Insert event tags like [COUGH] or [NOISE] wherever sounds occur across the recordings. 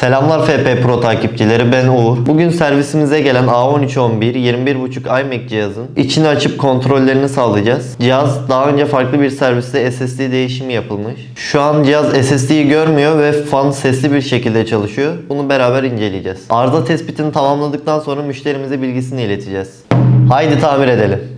Selamlar FP Pro takipçileri ben Uğur. Bugün servisimize gelen A1311 21.5 iMac cihazın içini açıp kontrollerini sağlayacağız. Cihaz daha önce farklı bir serviste SSD değişimi yapılmış. Şu an cihaz SSD'yi görmüyor ve fan sesli bir şekilde çalışıyor. Bunu beraber inceleyeceğiz. Arıza tespitini tamamladıktan sonra müşterimize bilgisini ileteceğiz. Haydi tamir edelim.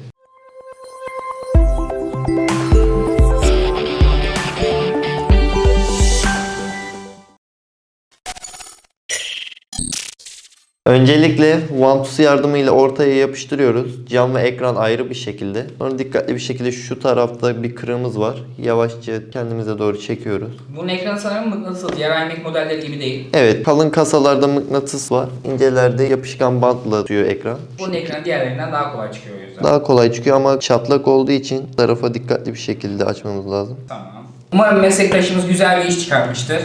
Öncelikle Vantus'u yardımıyla ortaya yapıştırıyoruz. Cam ve ekran ayrı bir şekilde. Sonra dikkatli bir şekilde şu tarafta bir kırığımız var. Yavaşça kendimize doğru çekiyoruz. Bunun ekranı sanırım mıknatıs. Diğer iMac modelleri gibi değil. Evet kalın kasalarda mıknatıs var. İncelerde yapışkan bantla tutuyor ekran. Bunun ekranı diğerlerinden daha kolay çıkıyor o yüzden. Daha kolay çıkıyor ama çatlak olduğu için tarafa dikkatli bir şekilde açmamız lazım. Tamam. Umarım meslektaşımız güzel bir iş çıkartmıştır.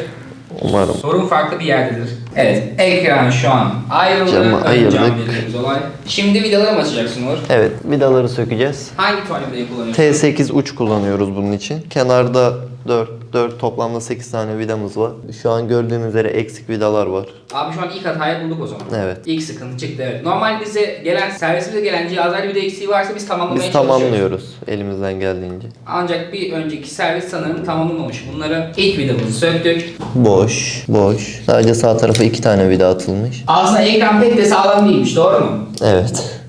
Umarım. Sorun farklı bir yerdedir. Evet, ekran şu an ayrıldı. Camı Ön ayırdık. cam dediğimiz olay. Şimdi vidaları mı açacaksın Uğur? Evet vidaları sökeceğiz. Hangi tornavidayı kullanıyorsun? T8 uç kullanıyoruz bunun için. Kenarda 4, 4 toplamda 8 tane vidamız var. Şu an gördüğünüz üzere eksik vidalar var. Abi şu an ilk hatayı bulduk o zaman. Evet. İlk sıkıntı çıktı evet. Normal bize gelen, servisimize gelen cihazlarda bir de eksiği varsa biz tamamlamaya Biz çalışıyoruz. tamamlıyoruz elimizden geldiğince. Ancak bir önceki servis sanırım tamamlamamış. Bunları ilk vidamızı söktük. Boş, boş. Sadece sağ tarafa iki tane vida atılmış. Aslında ekran pek de sağlam değilmiş doğru mu? Evet.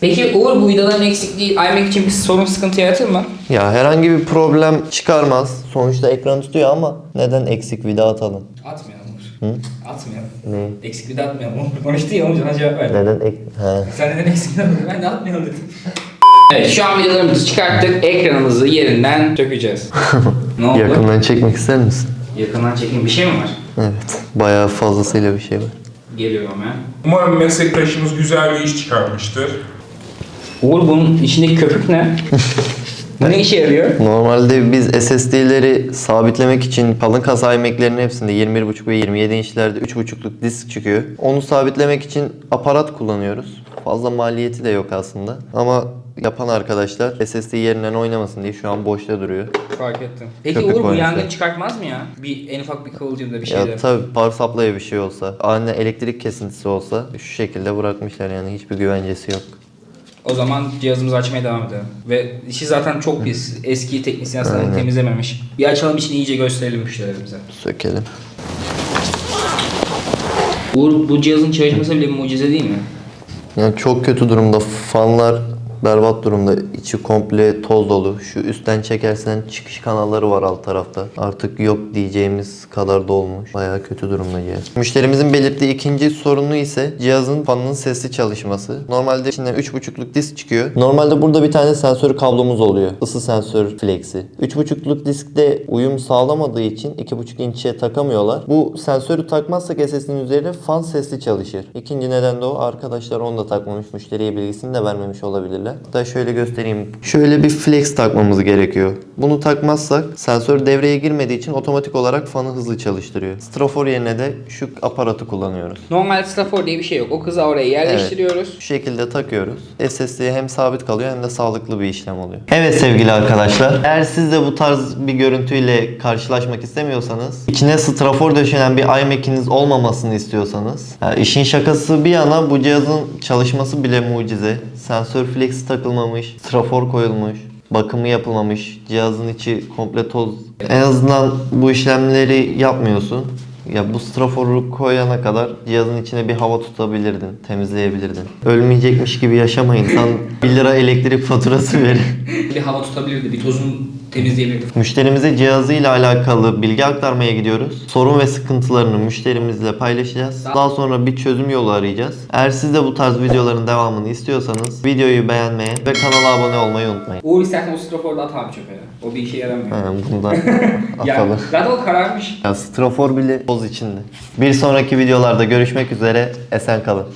Peki Uğur bu vidaların eksikliği iMac için bir sorun sıkıntı yaratır mı? Ya herhangi bir problem çıkarmaz. Sonuçta ekran tutuyor ama neden eksik vida atalım? Atmayalım Uğur. Atmayalım. Ne? Eksik vida atmayalım. Uğur konuştu ya onun cevap ver. Neden ek... He. Sen neden eksik vida atmadın? Ben de atmayalım dedim. Evet şu an vidalarımızı çıkarttık. Ekranımızı yerinden sökeceğiz. [LAUGHS] ne oldu? Yakından çekmek ister misin? Yakından çekin bir şey mi var? Evet. Bayağı fazlasıyla bir şey var. Geliyorum hemen. Umarım meslektaşımız güzel bir iş çıkarmıştır. Uğur bunun içindeki köpük ne? bu [LAUGHS] ne işe yarıyor? Normalde biz SSD'leri sabitlemek için kalın kasa iMac'lerin hepsinde 21.5 ve 27 inçlerde 3.5'luk disk çıkıyor. Onu sabitlemek için aparat kullanıyoruz. Fazla maliyeti de yok aslında. Ama yapan arkadaşlar SSD yerinden oynamasın diye şu an boşta duruyor. Fark ettim. Peki Köpük Uğur bu yangın çıkartmaz mı ya? Bir en ufak bir kıvılcımda bir Ya şeyde. tabii power supply'a bir şey olsa, anne elektrik kesintisi olsa şu şekilde bırakmışlar yani hiçbir güvencesi yok. O zaman cihazımızı açmaya devam edelim. Ve işi zaten çok pis. Eski teknisyen Aynen. temizlememiş. Bir açalım içini iyice gösterelim müşterilerimize. Sökelim. Uğur bu cihazın çalışması bile bir mucize değil mi? Yani çok kötü durumda. Fanlar berbat durumda. İçi komple toz dolu. Şu üstten çekersen çıkış kanalları var alt tarafta. Artık yok diyeceğimiz kadar dolmuş. Bayağı kötü durumda cihaz. Müşterimizin belirttiği ikinci sorunu ise cihazın fanının sesli çalışması. Normalde içinden 3.5'luk disk çıkıyor. Normalde burada bir tane sensör kablomuz oluyor. Isı sensör flexi. 3.5'luk diskte uyum sağlamadığı için 2.5 inçe takamıyorlar. Bu sensörü takmazsak SSD'nin üzerine fan sesli çalışır. İkinci neden de o. Arkadaşlar onu da takmamış. Müşteriye bilgisini de vermemiş olabilirler. Hatta şöyle göstereyim. Şöyle bir flex takmamız gerekiyor. Bunu takmazsak sensör devreye girmediği için otomatik olarak fanı hızlı çalıştırıyor. Strafor yerine de şu aparatı kullanıyoruz. Normal strafor diye bir şey yok. O kızı oraya yerleştiriyoruz. Şu şekilde takıyoruz. SSD hem sabit kalıyor hem de sağlıklı bir işlem oluyor. Evet sevgili arkadaşlar. Eğer siz de bu tarz bir görüntüyle karşılaşmak istemiyorsanız, içine strafor döşenen bir iMac'iniz olmamasını istiyorsanız, yani işin şakası bir yana bu cihazın çalışması bile mucize. Sensör flexi takılmamış, strafor koyulmuş. Bakımı yapılmamış, cihazın içi komple toz. En azından bu işlemleri yapmıyorsun. Ya bu straforu koyana kadar cihazın içine bir hava tutabilirdin, temizleyebilirdin. Ölmeyecekmiş gibi yaşamayın. Sen 1 lira elektrik faturası verin. [LAUGHS] Bir hava tutabilirdi. Bir tozunu temizleyebilirdi. Müşterimize cihazıyla alakalı bilgi aktarmaya gidiyoruz. Sorun ve sıkıntılarını müşterimizle paylaşacağız. Daha sonra bir çözüm yolu arayacağız. Eğer siz de bu tarz videoların devamını istiyorsanız videoyu beğenmeyi ve kanala abone olmayı unutmayın. Uğur istersen o straforu da at abi çöpe. O bir işe yaramıyor. Yani bundan [LAUGHS] ya atalım. zaten o kararmış. Ya strafor bile toz içinde. Bir sonraki videolarda görüşmek üzere. Esen kalın.